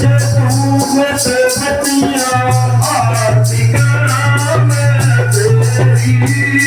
Yeah.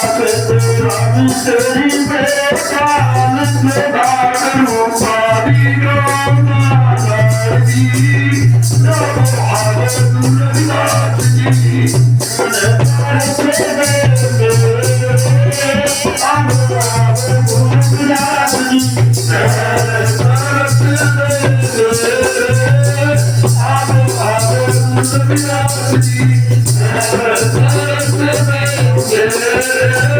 ਰੰਗ ਤੇਰੀ ਬੇਕਾਲ ਸਦਾ ਰੂਪਾਰੀ ਗੋਨਾ ਜੀ ਨਮੋ ਆਵਨ ਰਵਿਦਾਸ ਜੀ ਸੁਨਹਿਰ ਪ੍ਰੇਮ ਆਨੰਦ ਗੁਰਦਾਸ ਜੀ ਸਹਿ ਸਰਤ ਦੇ ਆਨੰਦ ਆਵਨ ਰਵਿਦਾਸ ਜੀ ਸਹਿ ਸਰਤ Yeah.